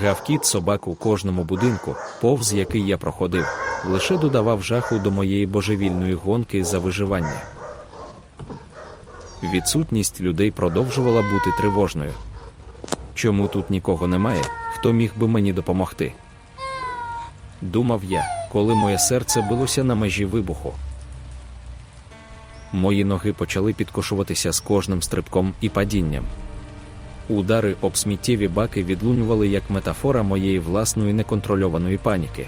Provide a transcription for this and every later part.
Гавкіт собак у кожному будинку, повз який я проходив, лише додавав жаху до моєї божевільної гонки за виживання. Відсутність людей продовжувала бути тривожною. Чому тут нікого немає, хто міг би мені допомогти? Думав я, коли моє серце билося на межі вибуху. Мої ноги почали підкошуватися з кожним стрибком і падінням. Удари об сміттєві баки відлунювали як метафора моєї власної неконтрольованої паніки.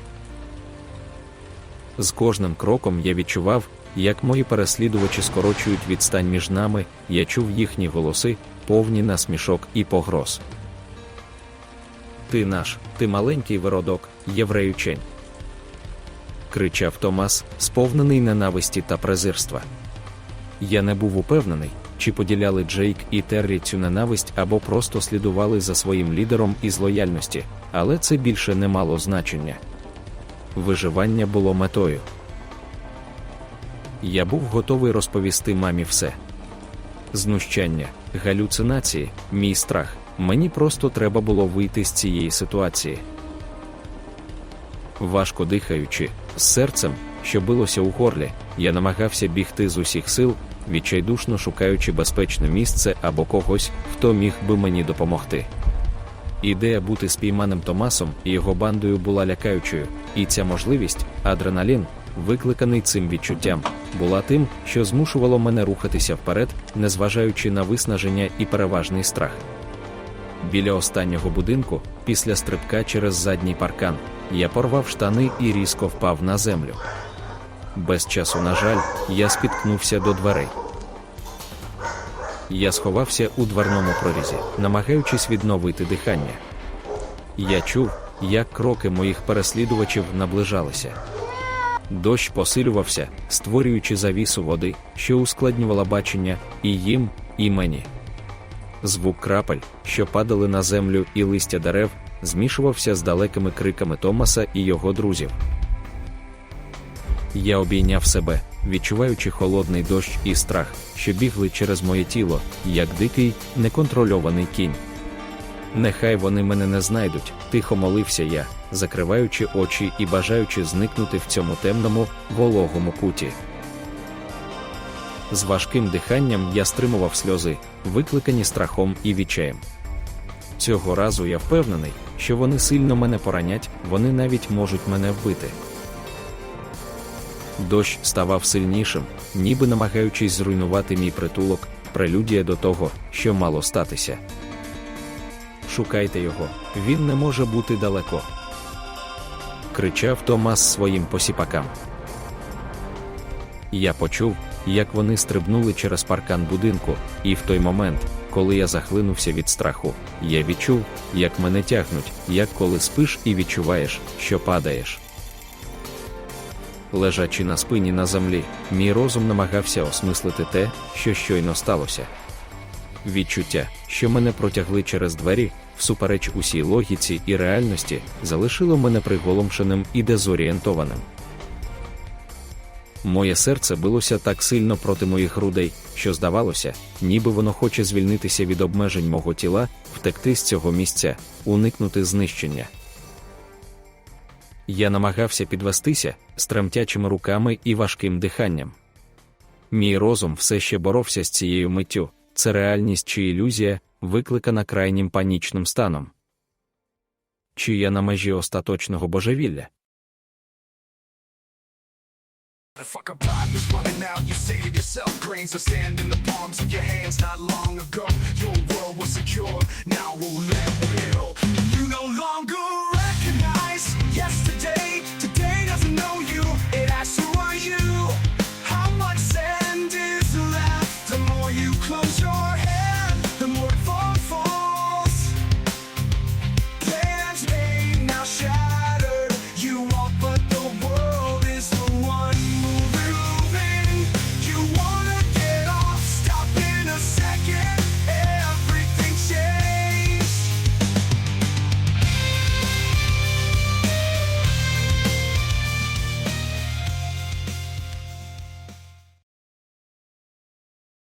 З кожним кроком я відчував, як мої переслідувачі скорочують відстань між нами, я чув їхні голоси, повні насмішок і погроз. Ти наш, ти маленький виродок, євреючень. кричав Томас, сповнений ненависті та презирства. Я не був упевнений, чи поділяли Джейк і Террі цю ненависть або просто слідували за своїм лідером із лояльності, але це більше не мало значення. Виживання було метою. Я був готовий розповісти мамі все. Знущання, галюцинації, мій страх. Мені просто треба було вийти з цієї ситуації. Важко дихаючи, з серцем, що билося у горлі, я намагався бігти з усіх сил, відчайдушно шукаючи безпечне місце або когось, хто міг би мені допомогти. Ідея бути спійманим Томасом і його бандою була лякаючою, і ця можливість, адреналін, викликаний цим відчуттям, була тим, що змушувало мене рухатися вперед, незважаючи на виснаження і переважний страх. Біля останнього будинку, після стрибка через задній паркан, я порвав штани і різко впав на землю. Без часу, на жаль, я спіткнувся до дверей. Я сховався у дверному прорізі, намагаючись відновити дихання. Я чув, як кроки моїх переслідувачів наближалися. Дощ посилювався, створюючи завісу води, що ускладнювала бачення і їм, і мені. Звук крапель, що падали на землю і листя дерев, змішувався з далекими криками Томаса і його друзів. Я обійняв себе, відчуваючи холодний дощ і страх, що бігли через моє тіло, як дикий, неконтрольований кінь. Нехай вони мене не знайдуть, тихо молився я, закриваючи очі і бажаючи зникнути в цьому темному, вологому куті. З важким диханням я стримував сльози, викликані страхом і відчаєм. Цього разу я впевнений, що вони сильно мене поранять, вони навіть можуть мене вбити. Дощ ставав сильнішим, ніби намагаючись зруйнувати мій притулок, прелюдія до того, що мало статися. Шукайте його, він не може бути далеко. кричав Томас своїм посіпакам. Я почув, як вони стрибнули через паркан будинку, і в той момент, коли я захлинувся від страху, я відчув, як мене тягнуть, як коли спиш і відчуваєш, що падаєш. Лежачи на спині на землі, мій розум намагався осмислити те, що щойно сталося. Відчуття, що мене протягли через двері, всупереч усій логіці і реальності, залишило мене приголомшеним і дезорієнтованим. Моє серце билося так сильно проти моїх грудей, що здавалося, ніби воно хоче звільнитися від обмежень мого тіла, втекти з цього місця, уникнути знищення. Я намагався підвестися з тремтячими руками і важким диханням. Мій розум все ще боровся з цією миттю, це реальність чи ілюзія, викликана крайнім панічним станом. Чи я на межі остаточного божевілля? You say to